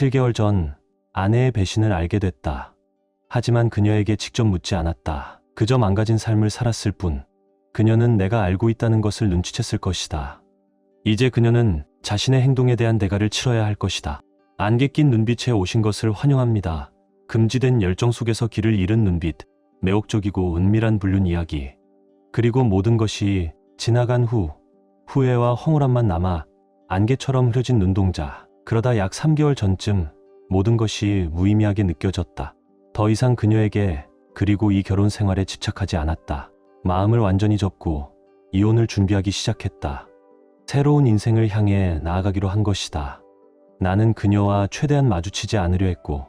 7개월 전 아내의 배신을 알게 됐다. 하지만 그녀에게 직접 묻지 않았다. 그저 망가진 삶을 살았을 뿐. 그녀는 내가 알고 있다는 것을 눈치챘을 것이다. 이제 그녀는 자신의 행동에 대한 대가를 치러야 할 것이다. 안개 낀 눈빛에 오신 것을 환영합니다. 금지된 열정 속에서 길을 잃은 눈빛, 매혹적이고 은밀한 불륜 이야기. 그리고 모든 것이 지나간 후, 후회와 허물함만 남아 안개처럼 흐려진 눈동자. 그러다 약 3개월 전쯤 모든 것이 무의미하게 느껴졌다. 더 이상 그녀에게 그리고 이 결혼 생활에 집착하지 않았다. 마음을 완전히 접고 이혼을 준비하기 시작했다. 새로운 인생을 향해 나아가기로 한 것이다. 나는 그녀와 최대한 마주치지 않으려 했고,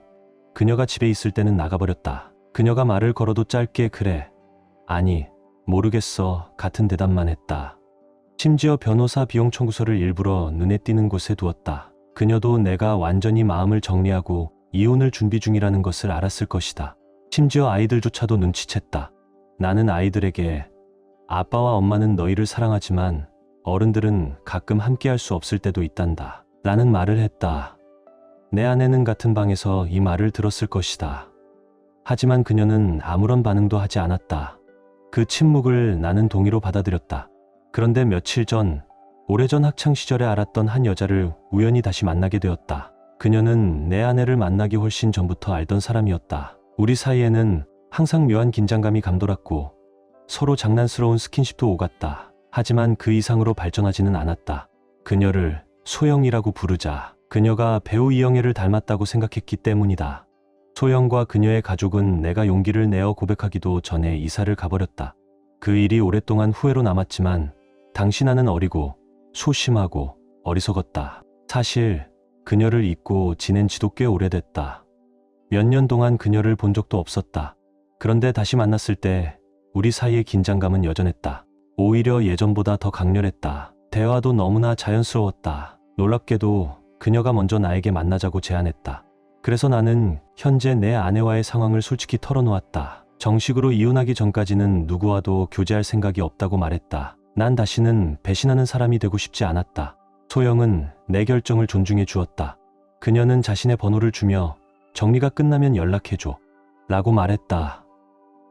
그녀가 집에 있을 때는 나가버렸다. 그녀가 말을 걸어도 짧게 그래. 아니, 모르겠어. 같은 대답만 했다. 심지어 변호사 비용 청구서를 일부러 눈에 띄는 곳에 두었다. 그녀도 내가 완전히 마음을 정리하고 이혼을 준비 중이라는 것을 알았을 것이다. 심지어 아이들조차도 눈치챘다. 나는 아이들에게 아빠와 엄마는 너희를 사랑하지만 어른들은 가끔 함께할 수 없을 때도 있단다. 라는 말을 했다. 내 아내는 같은 방에서 이 말을 들었을 것이다. 하지만 그녀는 아무런 반응도 하지 않았다. 그 침묵을 나는 동의로 받아들였다. 그런데 며칠 전, 오래전 학창 시절에 알았던 한 여자를 우연히 다시 만나게 되었다. 그녀는 내 아내를 만나기 훨씬 전부터 알던 사람이었다. 우리 사이에는 항상 묘한 긴장감이 감돌았고 서로 장난스러운 스킨십도 오갔다. 하지만 그 이상으로 발전하지는 않았다. 그녀를 소영이라고 부르자 그녀가 배우 이영애를 닮았다고 생각했기 때문이다. 소영과 그녀의 가족은 내가 용기를 내어 고백하기도 전에 이사를 가버렸다. 그 일이 오랫동안 후회로 남았지만 당시 나는 어리고 소심하고 어리석었다. 사실 그녀를 잊고 지낸 지도 꽤 오래됐다. 몇 년 동안 그녀를 본 적도 없었다. 그런데 다시 만났을 때 우리 사이의 긴장감은 여전했다. 오히려 예전보다 더 강렬했다. 대화도 너무나 자연스러웠다. 놀랍게도 그녀가 먼저 나에게 만나자고 제안했다. 그래서 나는 현재 내 아내와의 상황을 솔직히 털어놓았다. 정식으로 이혼하기 전까지는 누구와도 교제할 생각이 없다고 말했다. 난 다시는 배신하는 사람이 되고 싶지 않았다. 소영은 내 결정을 존중해 주었다. 그녀는 자신의 번호를 주며 정리가 끝나면 연락해줘. 라고 말했다.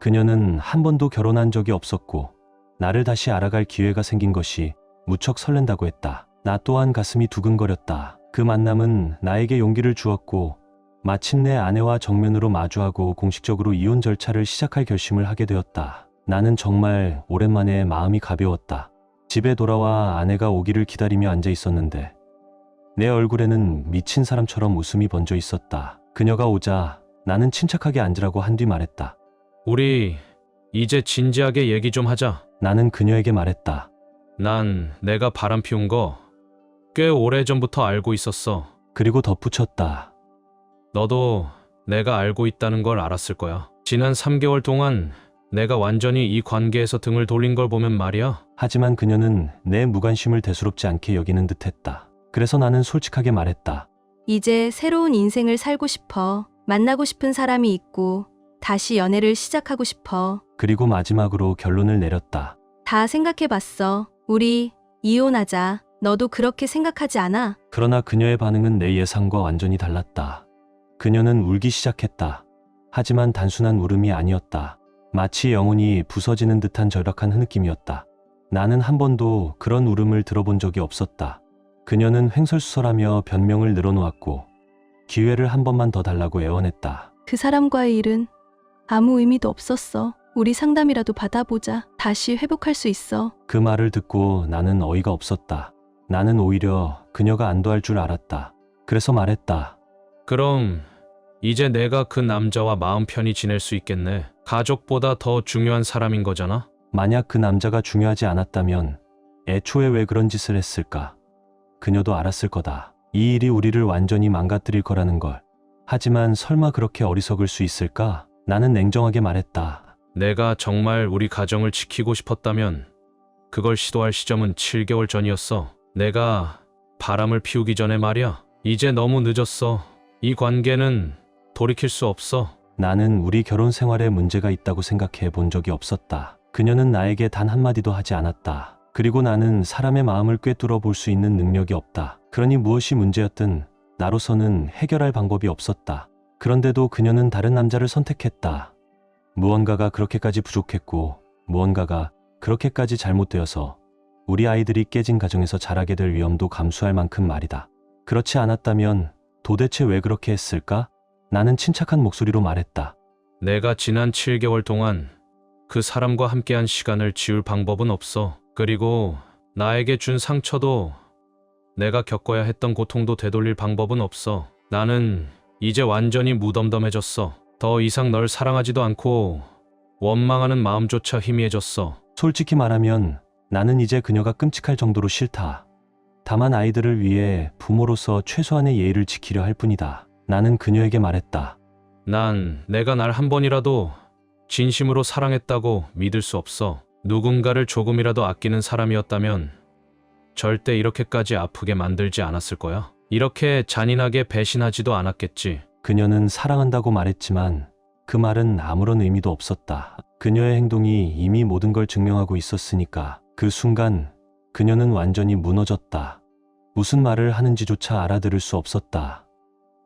그녀는 한 번도 결혼한 적이 없었고 나를 다시 알아갈 기회가 생긴 것이 무척 설렌다고 했다. 나 또한 가슴이 두근거렸다. 그 만남은 나에게 용기를 주었고 마침내 아내와 정면으로 마주하고 공식적으로 이혼 절차를 시작할 결심을 하게 되었다. 나는 정말 오랜만에 마음이 가벼웠다. 집에 돌아와 아내가 오기를 기다리며 앉아 있었는데 내 얼굴에는 미친 사람처럼 웃음이 번져 있었다. 그녀가 오자 나는 침착하게 앉으라고 한 뒤 말했다. 우리 이제 진지하게 얘기 좀 하자. 나는 그녀에게 말했다. 난 내가 바람 피운 거 꽤 오래 전부터 알고 있었어. 그리고 덧붙였다. 너도 내가 알고 있다는 걸 알았을 거야. 지난 3개월 동안 내가 완전히 이 관계에서 등을 돌린 걸 보면 말이야. 하지만 그녀는 내 무관심을 대수롭지 않게 여기는 듯 했다. 그래서 나는 솔직하게 말했다. 이제 새로운 인생을 살고 싶어. 만나고 싶은 사람이 있고 다시 연애를 시작하고 싶어. 그리고 마지막으로 결론을 내렸다. 다 생각해 봤어. 우리 이혼하자. 너도 그렇게 생각하지 않아? 그러나 그녀의 반응은 내 예상과 완전히 달랐다. 그녀는 울기 시작했다. 하지만 단순한 울음이 아니었다. 마치 영혼이 부서지는 듯한 절박한 흐느낌이었다. 나는 한 번도 그런 울음을 들어본 적이 없었다. 그녀는 횡설수설하며 변명을 늘어놓았고 기회를 한 번만 더 달라고 애원했다. 그 사람과의 일은 아무 의미도 없었어. 우리 상담이라도 받아보자. 다시 회복할 수 있어. 그 말을 듣고 나는 어이가 없었다. 나는 오히려 그녀가 안도할 줄 알았다. 그래서 말했다. 그럼 이제 내가 그 남자와 마음 편히 지낼 수 있겠네. 가족보다 더 중요한 사람인 거잖아. 만약 그 남자가 중요하지 않았다면 애초에 왜 그런 짓을 했을까? 그녀도 알았을 거다. 이 일이 우리를 완전히 망가뜨릴 거라는 걸. 하지만 설마 그렇게 어리석을 수 있을까? 나는 냉정하게 말했다. 내가 정말 우리 가정을 지키고 싶었다면 그걸 시도할 시점은 7개월 전이었어. 내가 바람을 피우기 전에 말이야. 이제 너무 늦었어. 이 관계는 돌이킬 수 없어. 나는 우리 결혼 생활에 문제가 있다고 생각해 본 적이 없었다. 그녀는 나에게 단 한마디도 하지 않았다. 그리고 나는 사람의 마음을 꿰뚫어 볼 수 있는 능력이 없다. 그러니 무엇이 문제였든 나로서는 해결할 방법이 없었다. 그런데도 그녀는 다른 남자를 선택했다. 무언가가 그렇게까지 부족했고, 무언가가 그렇게까지 잘못되어서 우리 아이들이 깨진 가정에서 자라게 될 위험도 감수할 만큼 말이다. 그렇지 않았다면 도대체 왜 그렇게 했을까? 나는 침착한 목소리로 말했다. 내가 지난 7개월 동안 그 사람과 함께한 시간을 지울 방법은 없어. 그리고 나에게 준 상처도 내가 겪어야 했던 고통도 되돌릴 방법은 없어. 나는 이제 완전히 무덤덤해졌어. 더 이상 널 사랑하지도 않고 원망하는 마음조차 희미해졌어. 솔직히 말하면 나는 이제 그녀가 끔찍할 정도로 싫다. 다만 아이들을 위해 부모로서 최소한의 예의를 지키려 할 뿐이다. 나는 그녀에게 말했다. 난 내가 날 한 번이라도 진심으로 사랑했다고 믿을 수 없어. 누군가를 조금이라도 아끼는 사람이었다면 절대 이렇게까지 아프게 만들지 않았을 거야. 이렇게 잔인하게 배신하지도 않았겠지. 그녀는 사랑한다고 말했지만 그 말은 아무런 의미도 없었다. 그녀의 행동이 이미 모든 걸 증명하고 있었으니까 그 순간 그녀는 완전히 무너졌다. 무슨 말을 하는지조차 알아들을 수 없었다.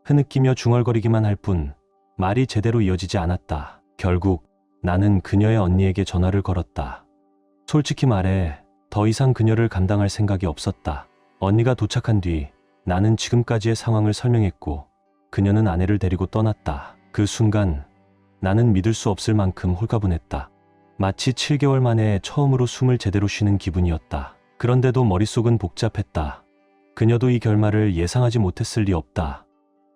흐느끼며 중얼거리기만 할 뿐 말이 제대로 이어지지 않았다. 결국 나는 그녀의 언니에게 전화를 걸었다. 솔직히 말해 더 이상 그녀를 감당할 생각이 없었다. 언니가 도착한 뒤 나는 지금까지의 상황을 설명했고 그녀는 아내를 데리고 떠났다. 그 순간 나는 믿을 수 없을 만큼 홀가분했다. 마치 7개월 만에 처음으로 숨을 제대로 쉬는 기분이었다. 그런데도 머릿속은 복잡했다. 그녀도 이 결말을 예상하지 못했을 리 없다.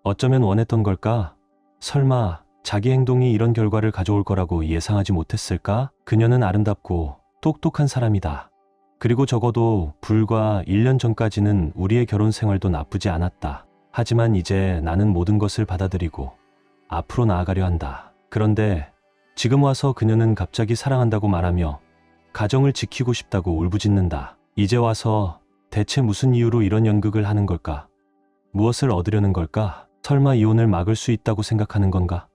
어쩌면 원했던 걸까? 설마 자기 행동이 이런 결과를 가져올 거라고 예상하지 못했을까? 그녀는 아름답고 똑똑한 사람이다. 그리고 적어도 불과 1년 전까지는 우리의 결혼 생활도 나쁘지 않았다. 하지만 이제 나는 모든 것을 받아들이고 앞으로 나아가려 한다. 그런데 지금 와서 그녀는 갑자기 사랑한다고 말하며 가정을 지키고 싶다고 울부짖는다. 이제 와서 대체 무슨 이유로 이런 연극을 하는 걸까? 무엇을 얻으려는 걸까? 설마 이혼을 막을 수 있다고 생각하는 건가?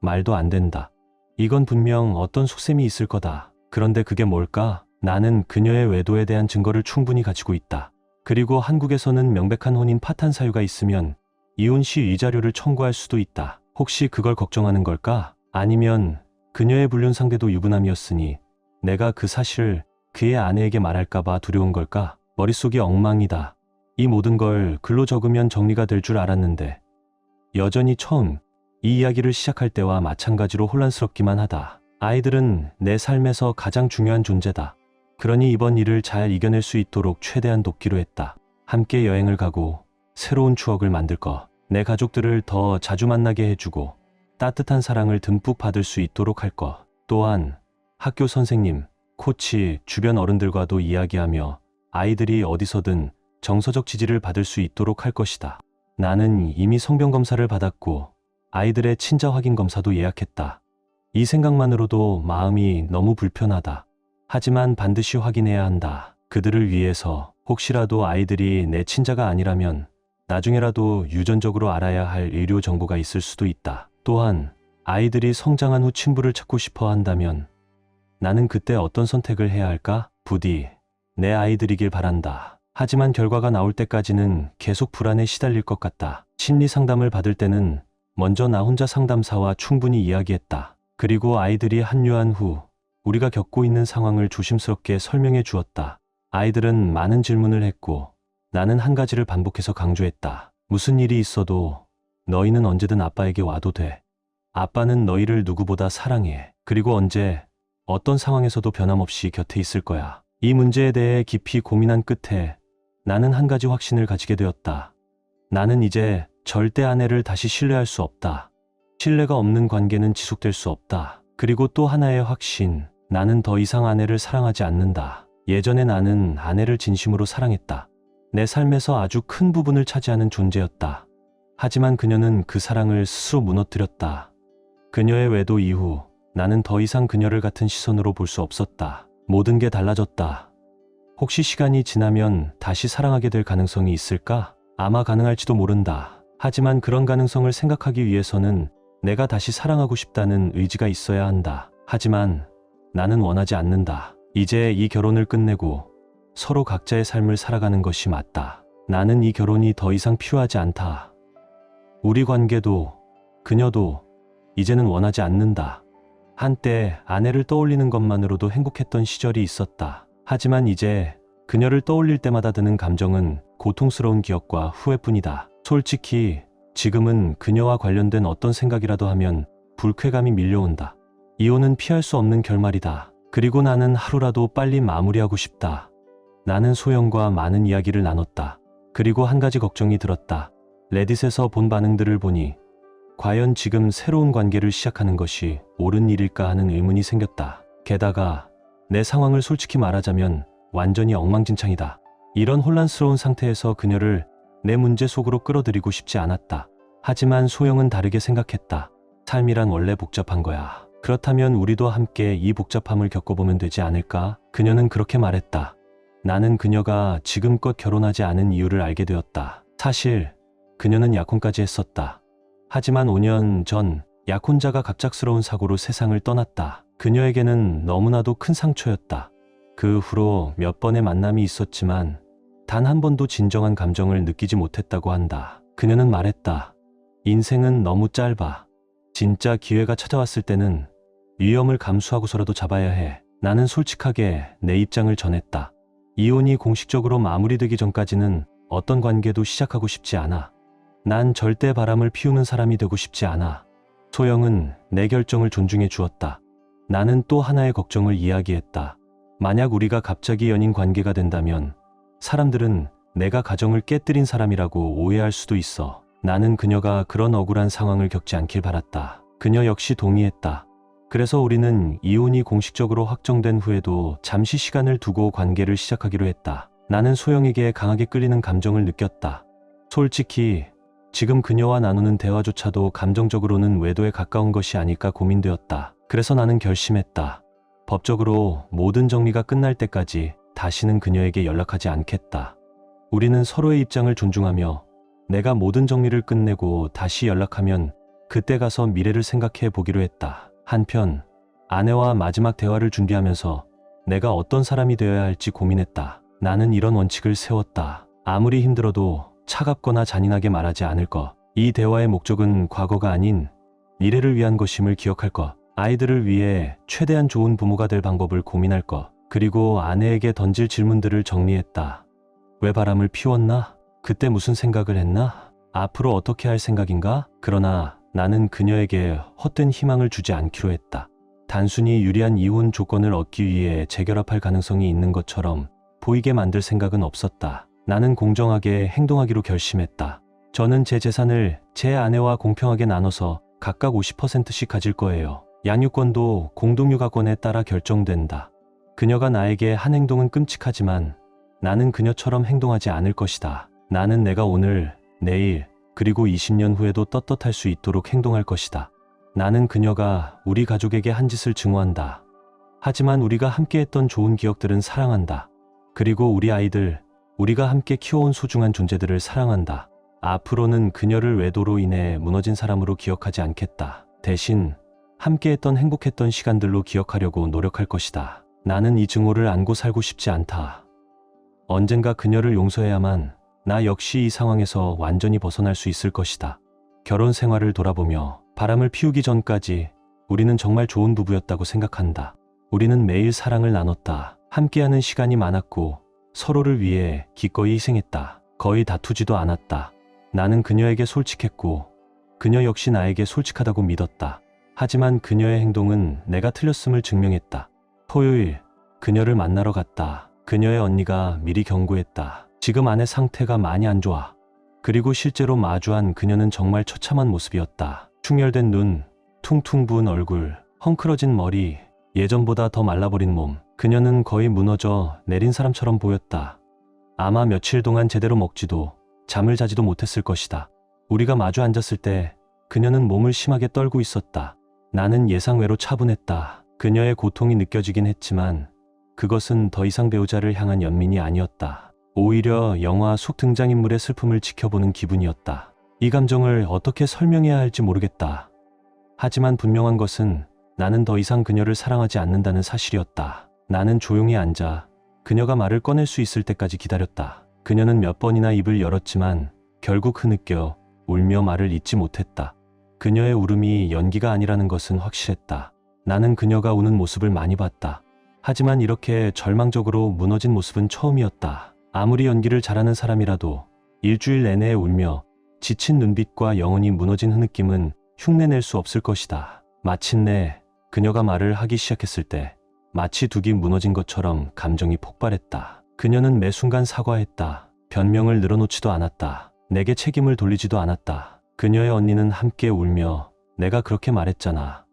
말도 안 된다. 이건 분명 어떤 속셈이 있을 거다. 그런데 그게 뭘까? 나는 그녀의 외도에 대한 증거를 충분히 가지고 있다. 그리고 한국에서는 명백한 혼인 파탄 사유가 있으면 이혼 시 위자료를 청구할 수도 있다. 혹시 그걸 걱정하는 걸까? 아니면 그녀의 불륜 상대도 유부남이었으니 내가 그 사실을 그의 아내에게 말할까봐 두려운 걸까? 머릿속이 엉망이다. 이 모든 걸 글로 적으면 정리가 될 줄 알았는데 여전히 처음 이 이야기를 시작할 때와 마찬가지로 혼란스럽기만 하다. 아이들은 내 삶에서 가장 중요한 존재다. 그러니 이번 일을 잘 이겨낼 수 있도록 최대한 돕기로 했다. 함께 여행을 가고 새로운 추억을 만들 거. 내 가족들을 더 자주 만나게 해주고 따뜻한 사랑을 듬뿍 받을 수 있도록 할 것. 또한 학교 선생님, 코치, 주변 어른들과도 이야기하며 아이들이 어디서든 정서적 지지를 받을 수 있도록 할 것이다. 나는 이미 성병 검사를 받았고 아이들의 친자 확인 검사도 예약했다. 이 생각만으로도 마음이 너무 불편하다. 하지만 반드시 확인해야 한다. 그들을 위해서 혹시라도 아이들이 내 친자가 아니라면 나중에라도 유전적으로 알아야 할 의료 정보가 있을 수도 있다. 또한 아이들이 성장한 후 친부를 찾고 싶어 한다면 나는 그때 어떤 선택을 해야 할까? 부디 내 아이들이길 바란다. 하지만 결과가 나올 때까지는 계속 불안에 시달릴 것 같다. 심리 상담을 받을 때는 먼저 나 혼자 상담사와 충분히 이야기했다. 그리고 아이들이 합류한 후 우리가 겪고 있는 상황을 조심스럽게 설명해 주었다. 아이들은 많은 질문을 했고 나는 한 가지를 반복해서 강조했다. 무슨 일이 있어도 너희는 언제든 아빠에게 와도 돼. 아빠는 너희를 누구보다 사랑해. 그리고 언제 어떤 상황에서도 변함없이 곁에 있을 거야. 이 문제에 대해 깊이 고민한 끝에 나는 한 가지 확신을 가지게 되었다. 나는 이제 절대 아내를 다시 신뢰할 수 없다. 신뢰가 없는 관계는 지속될 수 없다. 그리고 또 하나의 확신. 나는 더 이상 아내를 사랑하지 않는다. 예전에 나는 아내를 진심으로 사랑했다. 내 삶에서 아주 큰 부분을 차지하는 존재였다. 하지만 그녀는 그 사랑을 스스로 무너뜨렸다. 그녀의 외도 이후 나는 더 이상 그녀를 같은 시선으로 볼 수 없었다. 모든 게 달라졌다. 혹시 시간이 지나면 다시 사랑하게 될 가능성이 있을까? 아마 가능할지도 모른다. 하지만 그런 가능성을 생각하기 위해서는 내가 다시 사랑하고 싶다는 의지가 있어야 한다. 하지만 나는 원하지 않는다. 이제 이 결혼을 끝내고 서로 각자의 삶을 살아가는 것이 맞다. 나는 이 결혼이 더 이상 필요하지 않다. 우리 관계도 그녀도 이제는 원하지 않는다. 한때 아내를 떠올리는 것만으로도 행복했던 시절이 있었다. 하지만 이제 그녀를 떠올릴 때마다 드는 감정은 고통스러운 기억과 후회뿐이다. 솔직히 지금은 그녀와 관련된 어떤 생각이라도 하면 불쾌감이 밀려온다. 이혼은 피할 수 없는 결말이다. 그리고 나는 하루라도 빨리 마무리하고 싶다. 나는 소영과 많은 이야기를 나눴다. 그리고 한 가지 걱정이 들었다. 레딧에서 본 반응들을 보니 과연 지금 새로운 관계를 시작하는 것이 옳은 일일까 하는 의문이 생겼다. 게다가 내 상황을 솔직히 말하자면 완전히 엉망진창이다. 이런 혼란스러운 상태에서 그녀를 내 문제 속으로 끌어들이고 싶지 않았다. 하지만 소영은 다르게 생각했다. 삶이란 원래 복잡한 거야. 그렇다면 우리도 함께 이 복잡함을 겪어보면 되지 않을까? 그녀는 그렇게 말했다. 나는 그녀가 지금껏 결혼하지 않은 이유를 알게 되었다. 사실 그녀는 약혼까지 했었다. 하지만 5년 전 약혼자가 갑작스러운 사고로 세상을 떠났다. 그녀에게는 너무나도 큰 상처였다. 그 후로 몇 번의 만남이 있었지만 단 한 번도 진정한 감정을 느끼지 못했다고 한다. 그녀는 말했다. 인생은 너무 짧아. 진짜 기회가 찾아왔을 때는 위험을 감수하고서라도 잡아야 해. 나는 솔직하게 내 입장을 전했다. 이혼이 공식적으로 마무리되기 전까지는 어떤 관계도 시작하고 싶지 않아. 난 절대 바람을 피우는 사람이 되고 싶지 않아. 소영은 내 결정을 존중해 주었다. 나는 또 하나의 걱정을 이야기했다. 만약 우리가 갑자기 연인 관계가 된다면 사람들은 내가 가정을 깨뜨린 사람이라고 오해할 수도 있어. 나는 그녀가 그런 억울한 상황을 겪지 않길 바랐다. 그녀 역시 동의했다. 그래서 우리는 이혼이 공식적으로 확정된 후에도 잠시 시간을 두고 관계를 시작하기로 했다. 나는 소영에게 강하게 끌리는 감정을 느꼈다. 솔직히 지금 그녀와 나누는 대화조차도 감정적으로는 외도에 가까운 것이 아닐까 고민되었다. 그래서 나는 결심했다. 법적으로 모든 정리가 끝날 때까지 다시는 그녀에게 연락하지 않겠다. 우리는 서로의 입장을 존중하며 내가 모든 정리를 끝내고 다시 연락하면 그때 가서 미래를 생각해 보기로 했다. 한편 아내와 마지막 대화를 준비하면서 내가 어떤 사람이 되어야 할지 고민했다. 나는 이런 원칙을 세웠다. 아무리 힘들어도 차갑거나 잔인하게 말하지 않을 것. 이 대화의 목적은 과거가 아닌 미래를 위한 것임을 기억할 것. 아이들을 위해 최대한 좋은 부모가 될 방법을 고민할 것. 그리고 아내에게 던질 질문들을 정리했다. 왜 바람을 피웠나? 그때 무슨 생각을 했나? 앞으로 어떻게 할 생각인가? 그러나 나는 그녀에게 헛된 희망을 주지 않기로 했다. 단순히 유리한 이혼 조건을 얻기 위해 재결합할 가능성이 있는 것처럼 보이게 만들 생각은 없었다. 나는 공정하게 행동하기로 결심했다. 저는 제 재산을 제 아내와 공평하게 나눠서 각각 50%씩 가질 거예요. 양육권도 공동육아권에 따라 결정된다. 그녀가 나에게 한 행동은 끔찍하지만 나는 그녀처럼 행동하지 않을 것이다. 나는 내가 오늘, 내일, 그리고 20년 후에도 떳떳할 수 있도록 행동할 것이다. 나는 그녀가 우리 가족에게 한 짓을 증오한다. 하지만 우리가 함께했던 좋은 기억들은 사랑한다. 그리고 우리 아이들, 우리가 함께 키워온 소중한 존재들을 사랑한다. 앞으로는 그녀를 외도로 인해 무너진 사람으로 기억하지 않겠다. 대신 함께했던 행복했던 시간들로 기억하려고 노력할 것이다. 나는 이 증오를 안고 살고 싶지 않다. 언젠가 그녀를 용서해야만 나 역시 이 상황에서 완전히 벗어날 수 있을 것이다. 결혼 생활을 돌아보며 바람을 피우기 전까지 우리는 정말 좋은 부부였다고 생각한다. 우리는 매일 사랑을 나눴다. 함께하는 시간이 많았고 서로를 위해 기꺼이 희생했다. 거의 다투지도 않았다. 나는 그녀에게 솔직했고 그녀 역시 나에게 솔직하다고 믿었다. 하지만 그녀의 행동은 내가 틀렸음을 증명했다. 토요일 그녀를 만나러 갔다. 그녀의 언니가 미리 경고했다. 지금 아내 상태가 많이 안 좋아. 그리고 실제로 마주한 그녀는 정말 처참한 모습이었다. 충혈된 눈, 퉁퉁 부은 얼굴, 헝클어진 머리, 예전보다 더 말라버린 몸. 그녀는 거의 무너져 내린 사람처럼 보였다. 아마 며칠 동안 제대로 먹지도 잠을 자지도 못했을 것이다. 우리가 마주 앉았을 때 그녀는 몸을 심하게 떨고 있었다. 나는 예상외로 차분했다. 그녀의 고통이 느껴지긴 했지만 그것은 더 이상 배우자를 향한 연민이 아니었다. 오히려 영화 속 등장인물의 슬픔을 지켜보는 기분이었다. 이 감정을 어떻게 설명해야 할지 모르겠다. 하지만 분명한 것은 나는 더 이상 그녀를 사랑하지 않는다는 사실이었다. 나는 조용히 앉아 그녀가 말을 꺼낼 수 있을 때까지 기다렸다. 그녀는 몇 번이나 입을 열었지만 결국 흐느껴 울며 말을 잇지 못했다. 그녀의 울음이 연기가 아니라는 것은 확실했다. 나는 그녀가 우는 모습을 많이 봤다. 하지만 이렇게 절망적으로 무너진 모습은 처음이었다. 아무리 연기를 잘하는 사람이라도 일주일 내내 울며 지친 눈빛과 영혼이 무너진 흐느낌은 흉내낼 수 없을 것이다. 마침내 그녀가 말을 하기 시작했을 때 마치 둑이 무너진 것처럼 감정이 폭발했다. 그녀는 매 순간 사과했다. 변명을 늘어놓지도 않았다. 내게 책임을 돌리지도 않았다. 그녀의 언니는 함께 울며 내가 그렇게 말했잖아.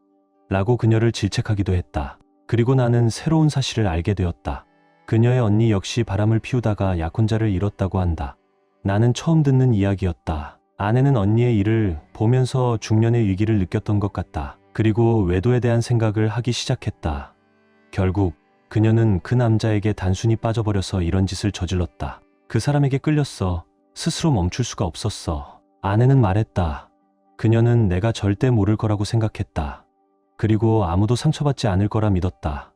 라고 그녀를 질책하기도 했다. 그리고 나는 새로운 사실을 알게 되었다. 그녀의 언니 역시 바람을 피우다가 약혼자를 잃었다고 한다. 나는 처음 듣는 이야기였다. 아내는 언니의 일을 보면서 중년의 위기를 느꼈던 것 같다. 그리고 외도에 대한 생각을 하기 시작했다. 결국 그녀는 그 남자에게 단순히 빠져버려서 이런 짓을 저질렀다. 그 사람에게 끌렸어. 스스로 멈출 수가 없었어. 아내는 말했다. 그녀는 내가 절대 모를 거라고 생각했다. 그리고 아무도 상처받지 않을 거라 믿었다.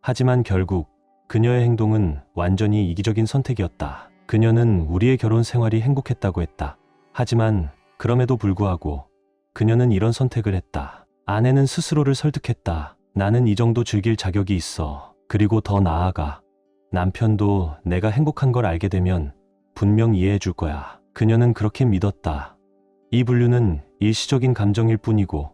하지만 결국 그녀의 행동은 완전히 이기적인 선택이었다. 그녀는 우리의 결혼 생활이 행복했다고 했다. 하지만 그럼에도 불구하고 그녀는 이런 선택을 했다. 아내는 스스로를 설득했다. 나는 이 정도 즐길 자격이 있어. 그리고 더 나아가 남편도 내가 행복한 걸 알게 되면 분명 이해해 줄 거야. 그녀는 그렇게 믿었다. 이 분류는 일시적인 감정일 뿐이고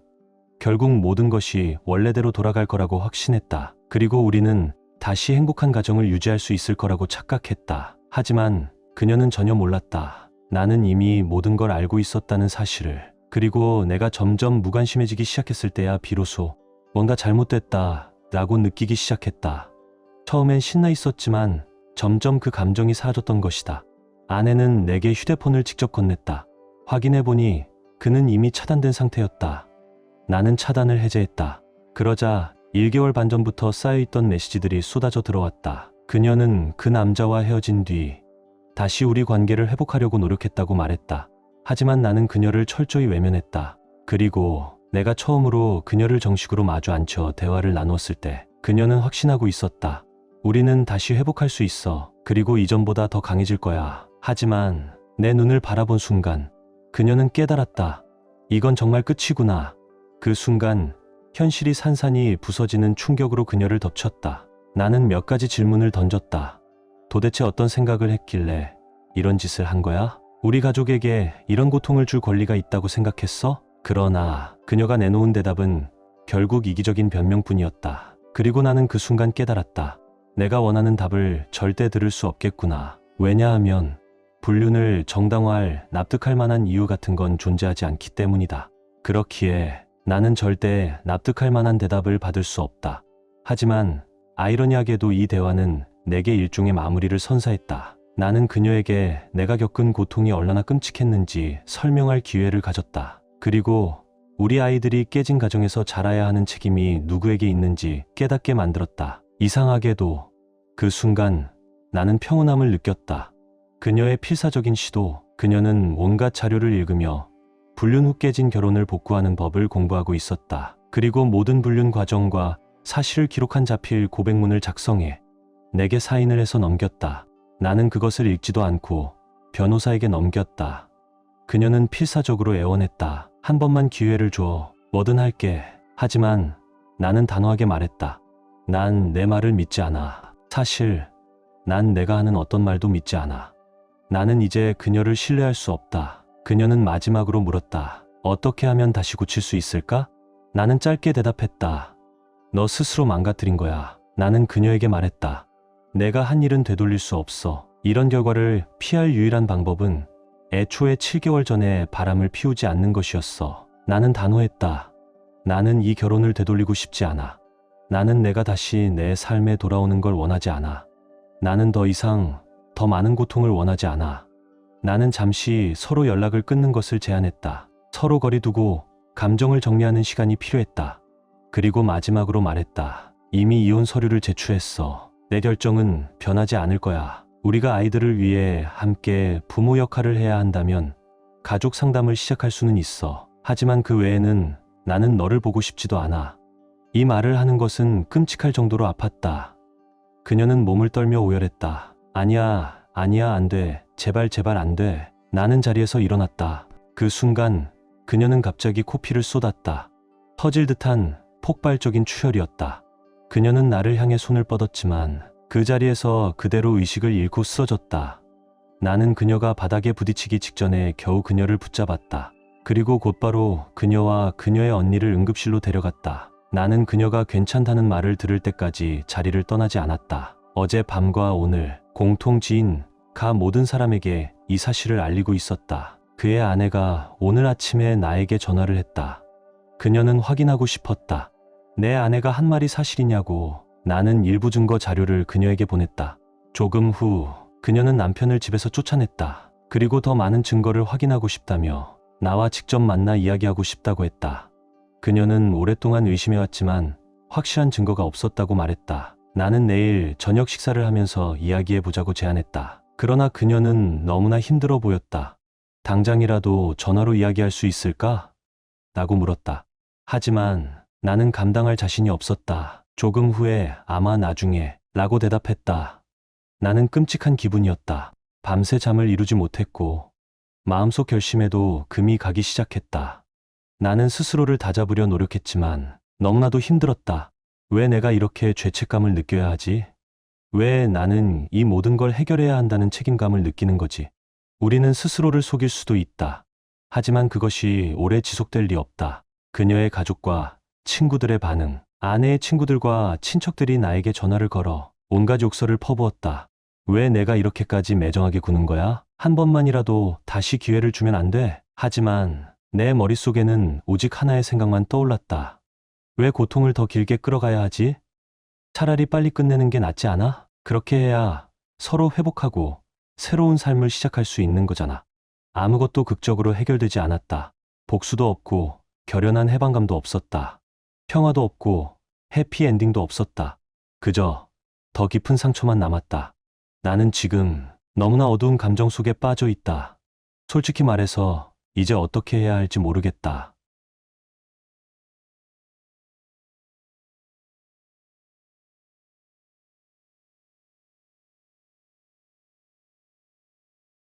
결국 모든 것이 원래대로 돌아갈 거라고 확신했다. 그리고 우리는 다시 행복한 가정을 유지할 수 있을 거라고 착각했다. 하지만 그녀는 전혀 몰랐다. 나는 이미 모든 걸 알고 있었다는 사실을. 그리고 내가 점점 무관심해지기 시작했을 때야 비로소 뭔가 잘못됐다 라고 느끼기 시작했다. 처음엔 신나 있었지만 점점 그 감정이 사라졌던 것이다. 아내는 내게 휴대폰을 직접 건넸다. 확인해보니 그는 이미 차단된 상태였다. 나는 차단을 해제했다. 그러자 1개월 반 전부터 쌓여있던 메시지들이 쏟아져 들어왔다. 그녀는 그 남자와 헤어진 뒤 다시 우리 관계를 회복하려고 노력했다고 말했다. 하지만 나는 그녀를 철저히 외면했다. 그리고 내가 처음으로 그녀를 정식으로 마주 앉혀 대화를 나누었을 때 그녀는 확신하고 있었다. 우리는 다시 회복할 수 있어. 그리고 이전보다 더 강해질 거야. 하지만 내 눈을 바라본 순간 그녀는 깨달았다. 이건 정말 끝이구나. 그 순간 현실이 산산이 부서지는 충격으로 그녀를 덮쳤다. 나는 몇 가지 질문을 던졌다. 도대체 어떤 생각을 했길래 이런 짓을 한 거야? 우리 가족에게 이런 고통을 줄 권리가 있다고 생각했어? 그러나 그녀가 내놓은 대답은 결국 이기적인 변명뿐이었다. 그리고 나는 그 순간 깨달았다. 내가 원하는 답을 절대 들을 수 없겠구나. 왜냐하면 불륜을 정당화할 납득할 만한 이유 같은 건 존재하지 않기 때문이다. 그렇기에 나는 절대 납득할 만한 대답을 받을 수 없다. 하지만 아이러니하게도 이 대화는 내게 일종의 마무리를 선사했다. 나는 그녀에게 내가 겪은 고통이 얼마나 끔찍했는지 설명할 기회를 가졌다. 그리고 우리 아이들이 깨진 가정에서 자라야 하는 책임이 누구에게 있는지 깨닫게 만들었다. 이상하게도 그 순간 나는 평온함을 느꼈다. 그녀의 필사적인 시도, 그녀는 온갖 자료를 읽으며 불륜 후 깨진 결혼을 복구하는 법을 공부하고 있었다. 그리고 모든 불륜 과정과 사실을 기록한 자필 고백문을 작성해 내게 사인을 해서 넘겼다. 나는 그것을 읽지도 않고 변호사에게 넘겼다. 그녀는 필사적으로 애원했다. 한 번만 기회를 줘. 뭐든 할게. 하지만 나는 단호하게 말했다. 난 내 말을 믿지 않아. 사실 난 내가 하는 어떤 말도 믿지 않아. 나는 이제 그녀를 신뢰할 수 없다. 그녀는 마지막으로 물었다. 어떻게 하면 다시 고칠 수 있을까? 나는 짧게 대답했다. 너 스스로 망가뜨린 거야. 나는 그녀에게 말했다. 내가 한 일은 되돌릴 수 없어. 이런 결과를 피할 유일한 방법은 애초에 7개월 전에 바람을 피우지 않는 것이었어. 나는 단호했다. 나는 이 결혼을 되돌리고 싶지 않아. 나는 내가 다시 내 삶에 돌아오는 걸 원하지 않아. 나는 더 이상 더 많은 고통을 원하지 않아. 나는 잠시 서로 연락을 끊는 것을 제안했다. 서로 거리 두고 감정을 정리하는 시간이 필요했다. 그리고 마지막으로 말했다. 이미 이혼 서류를 제출했어. 내 결정은 변하지 않을 거야. 우리가 아이들을 위해 함께 부모 역할을 해야 한다면 가족 상담을 시작할 수는 있어. 하지만 그 외에는 나는 너를 보고 싶지도 않아. 이 말을 하는 것은 끔찍할 정도로 아팠다. 그녀는 몸을 떨며 오열했다. 아니야, 아니야, 안 돼. 제발, 제발 안 돼. 나는 자리에서 일어났다. 그 순간 그녀는 갑자기 코피를 쏟았다. 터질 듯한 폭발적인 추혈이었다. 그녀는 나를 향해 손을 뻗었지만 그 자리에서 그대로 의식을 잃고 쓰러졌다. 나는 그녀가 바닥에 부딪히기 직전에 겨우 그녀를 붙잡았다. 그리고 곧바로 그녀와 그녀의 언니를 응급실로 데려갔다. 나는 그녀가 괜찮다는 말을 들을 때까지 자리를 떠나지 않았다. 어제 밤과 오늘 공통 지인 가 모든 사람에게 이 사실을 알리고 있었다. 그의 아내가 오늘 아침에 나에게 전화를 했다. 그녀는 확인하고 싶었다. 내 아내가 한 말이 사실이냐고 나는 일부 증거 자료를 그녀에게 보냈다. 조금 후 그녀는 남편을 집에서 쫓아냈다. 그리고 더 많은 증거를 확인하고 싶다며 나와 직접 만나 이야기하고 싶다고 했다. 그녀는 오랫동안 의심해왔지만 확실한 증거가 없었다고 말했다. 나는 내일 저녁 식사를 하면서 이야기해 보자고 제안했다. 그러나 그녀는 너무나 힘들어 보였다. 당장이라도 전화로 이야기할 수 있을까? 라고 물었다. 하지만 나는 감당할 자신이 없었다. 조금 후에 아마 나중에 라고 대답했다. 나는 끔찍한 기분이었다. 밤새 잠을 이루지 못했고 마음속 결심에도 금이 가기 시작했다. 나는 스스로를 다잡으려 노력했지만 너무나도 힘들었다. 왜 내가 이렇게 죄책감을 느껴야 하지? 왜 나는 이 모든 걸 해결해야 한다는 책임감을 느끼는 거지? 우리는 스스로를 속일 수도 있다. 하지만 그것이 오래 지속될 리 없다. 그녀의 가족과 친구들의 반응, 아내의 친구들과 친척들이 나에게 전화를 걸어 온갖 욕설을 퍼부었다. 왜 내가 이렇게까지 매정하게 구는 거야? 한 번만이라도 다시 기회를 주면 안 돼. 하지만 내 머릿속에는 오직 하나의 생각만 떠올랐다. 왜 고통을 더 길게 끌어가야 하지? 차라리 빨리 끝내는 게 낫지 않아? 그렇게 해야 서로 회복하고 새로운 삶을 시작할 수 있는 거잖아. 아무것도 극적으로 해결되지 않았다. 복수도 없고 결연한 해방감도 없었다. 평화도 없고 해피엔딩도 없었다. 그저 더 깊은 상처만 남았다. 나는 지금 너무나 어두운 감정 속에 빠져 있다. 솔직히 말해서 이제 어떻게 해야 할지 모르겠다.